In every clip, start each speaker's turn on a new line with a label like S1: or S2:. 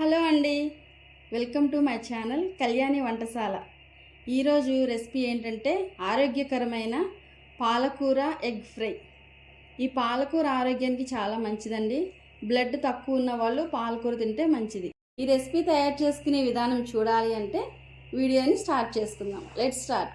S1: Hello అండి. Welcome to my channel Kalyani వంటశాల. ఈరోజు recipe ఏంటంటే ఆరోగ్యకరమైన పాలకూర ఎగ్ ఫ్రై. ఈ పాలకూర ఆరోగ్యానికి చాలా మంచిదండి. బ్లడ్ తక్కువ ఉన్న వాళ్ళు పాలకూర తింటే మంచిది. ఈ రెసిపీ తయారు చేసుకునే విధానం చూడాలి అంటే వీడియోని స్టార్ట్ చేసుకుందాం. Let start.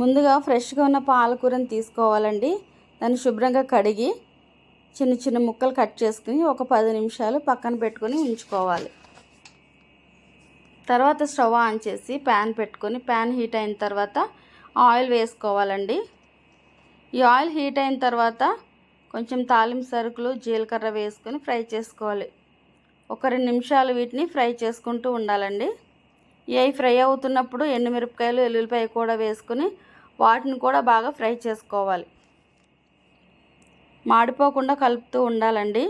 S1: ముందుగా ఫ్రెష్గా ఉన్న పాలకూరని తీసుకోవాలండి. దాన్ని శుభ్రంగా కడిగి చిన్న చిన్న ముక్కలు కట్ చేసుకుని ఒక పది నిమిషాలు పక్కన పెట్టుకొని ఉంచుకోవాలి. తర్వాత స్టవ్ ఆన్ చేసి ప్యాన్ పెట్టుకొని ప్యాన్ హీట్ అయిన తర్వాత ఆయిల్ వేసుకోవాలండి. ఈ ఆయిల్ హీట్ అయిన తర్వాత కొంచెం తాలింపు సరుకులు జీలకర్ర వేసుకొని ఫ్రై చేసుకోవాలి. ఒక రెండు నిమిషాలు వీటిని ఫ్రై చేసుకుంటూ ఉండాలండి. ఇవి ఫ్రై అవుతున్నప్పుడు ఎండుమిరపకాయలు ఎల్లుల్లిపాయ కూడా వేసుకుని వాటిని కూడా బాగా ఫ్రై చేసుకోవాలి. మాడిపోకుండా కలుపుతూ ఉండాలండి.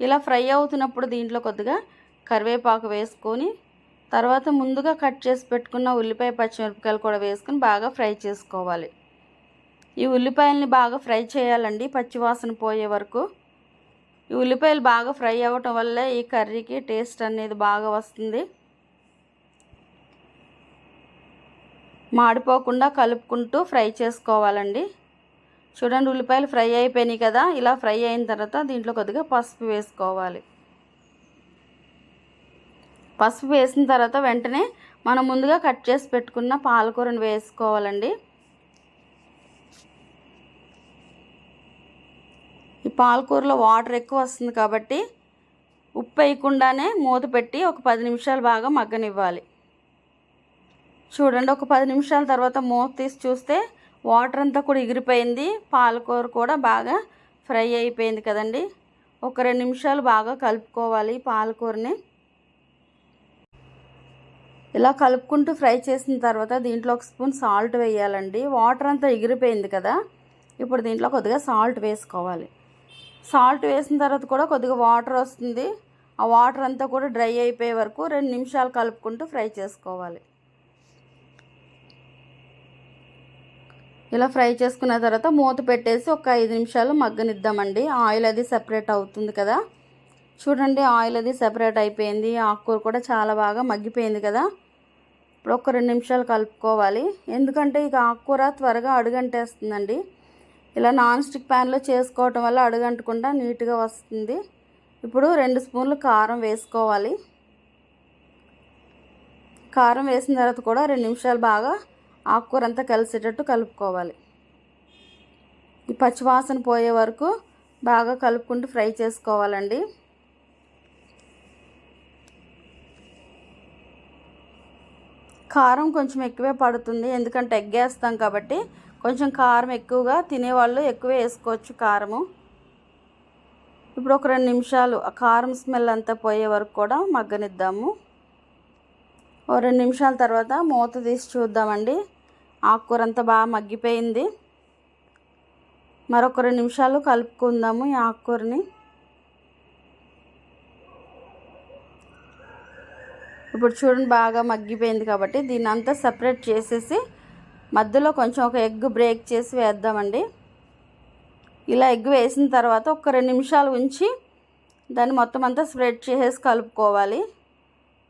S1: ఇలా ఫ్రై అవుతున్నప్పుడు దీంట్లో కొద్దిగా కరివేపాకు వేసుకొని తర్వాత ముందుగా కట్ చేసి పెట్టుకున్న ఉల్లిపాయ పచ్చిమిరపకాయలు కూడా వేసుకొని బాగా ఫ్రై చేసుకోవాలి. ఈ ఉల్లిపాయలని బాగా ఫ్రై చేయాలండి పచ్చివాసన పోయే వరకు. ఈ ఉల్లిపాయలు బాగా ఫ్రై అవ్వటం వల్ల ఈ కర్రీకి టేస్ట్ అనేది బాగా వస్తుంది. మాడిపోకుండా కలుపుకుంటూ ఫ్రై చేసుకోవాలండి. చూడండి ఉల్లిపాయలు ఫ్రై అయిపోయినాయి కదా ఇలా ఫ్రై అయిన తర్వాత దీంట్లో కొద్దిగా పసుపు వేసుకోవాలి. పసుపు వేసిన తర్వాత వెంటనే మనం ముందుగా కట్ చేసి పెట్టుకున్న పాలకూరను వేసుకోవాలండి. ఈ పాలకూరలో వాటర్ ఎక్కువ వస్తుంది కాబట్టి ఉప్పు వేయకుండానే మూత పెట్టి ఒక పది నిమిషాలు బాగా మగ్గనివ్వాలి. చూడండి ఒక పది నిమిషాల తర్వాత మూత తీసి చూస్తే వాటర్ అంతా కూడా ఎగిరిపోయింది. పాలకూర కూడా బాగా ఫ్రై అయిపోయింది కదండి. ఒక రెండు నిమిషాలు బాగా కలుపుకోవాలి పాలకూరని ఇలా కలుపుకుంటూ ఫ్రై చేసిన తర్వాత దీంట్లో ఒక స్పూన్ సాల్ట్ వేయాలండి. వాటర్ అంతా ఎగిరిపోయింది కదా ఇప్పుడు దీంట్లో కొద్దిగా సాల్ట్ వేసుకోవాలి. సాల్ట్ వేసిన తర్వాత కూడా కొద్దిగా వాటర్ వస్తుంది. ఆ వాటర్ అంతా కూడా డ్రై అయిపోయే వరకు రెండు నిమిషాలు కలుపుకుంటూ ఫ్రై చేసుకోవాలి. ఇలా ఫ్రై చేసుకున్న తర్వాత మూత పెట్టేసి ఒక ఐదు నిమిషాలు మగ్గనిద్దామండి. ఆయిల్ అది సెపరేట్ అవుతుంది కదా. చూడండి ఆయిల్ అది సెపరేట్ అయిపోయింది. ఆకుకూర కూడా చాలా బాగా మగ్గిపోయింది కదా. ఇప్పుడు ఒక రెండు నిమిషాలు కలుపుకోవాలి. ఎందుకంటే ఇక ఆకుకూర త్వరగా అడుగంటేస్తుందండి. ఇలా నాన్ స్టిక్ ప్యాన్లో చేసుకోవటం వల్ల అడుగంటకుండా నీట్గా వస్తుంది. ఇప్పుడు రెండు స్పూన్లు కారం వేసుకోవాలి. కారం వేసిన తర్వాత కూడా రెండు నిమిషాలు బాగా ఆకుకూర అంతా కలిసేటట్టు కలుపుకోవాలి. ఈ పచ్చివాసన పోయే వరకు బాగా కలుపుకుంటూ ఫ్రై చేసుకోవాలండి. కారం కొంచెం ఎక్కువే పడుతుంది ఎందుకంటే ఎగ్గేస్తాం కాబట్టి కొంచెం కారం ఎక్కువగా తినేవాళ్ళు ఎక్కువ వేసుకోవచ్చు కారము. ఇప్పుడు ఒక రెండు నిమిషాలు ఆ కారం స్మెల్ అంతా పోయే వరకు కూడా మగ్గనిద్దాము. ఓ రెండు నిమిషాల తర్వాత మూత తీసి చూద్దామండి. ఆకుకూర అంతా బాగా మగ్గిపోయింది. మరొక రెండు నిమిషాలు కలుపుకుందాము ఈ ఆకుకూరని. ఇప్పుడు చూడండి బాగా మగ్గిపోయింది కాబట్టి దీన్ని అంతా సపరేట్ చేసేసి మధ్యలో కొంచెం ఒక ఎగ్ బ్రేక్ చేసి వేద్దామండి. ఇలా ఎగ్ వేసిన తర్వాత ఒక రెండు నిమిషాలు ఉంచి దాన్ని మొత్తం అంతా స్ప్రెడ్ చేసేసి కలుపుకోవాలి.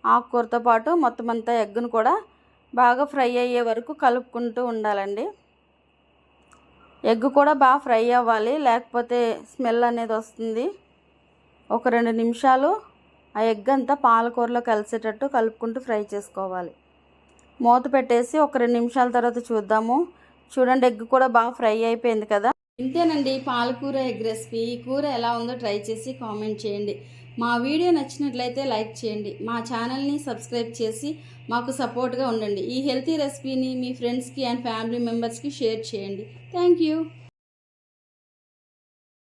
S1: ఆకుకూరతో పాటు మొత్తం అంతా ఎగ్గును కూడా బాగా ఫ్రై అయ్యే వరకు కలుపుకుంటూ ఉండాలండి. ఎగ్ కూడా బాగా ఫ్రై అవ్వాలి లేకపోతే స్మెల్ అనేది వస్తుంది. ఒక రెండు నిమిషాలు ఆ ఎగ్ అంతా పాలకూరలో కలిసేటట్టు కలుపుకుంటూ ఫ్రై చేసుకోవాలి. మూత పెట్టేసి ఒక రెండు నిమిషాల తర్వాత చూద్దాము. చూడండి ఎగ్ కూడా బాగా ఫ్రై అయిపోయింది కదా. ఇంతేనండి పాలకూర ఎగ్ రెసిపీ. ఈ కూర ఎలా ఉందో ట్రై చేసి కామెంట్ చేయండి. మా వీడియో నచ్చినట్లయితే లైక్ చేయండి. మా ఛానల్ని సబ్స్క్రైబ్ చేసి మాకు సపోర్ట్గా ఉండండి. ఈ హెల్తీ రెసిపీని మీ ఫ్రెండ్స్కి అండ్ ఫ్యామిలీ మెంబర్స్కి షేర్ చేయండి. Thank you.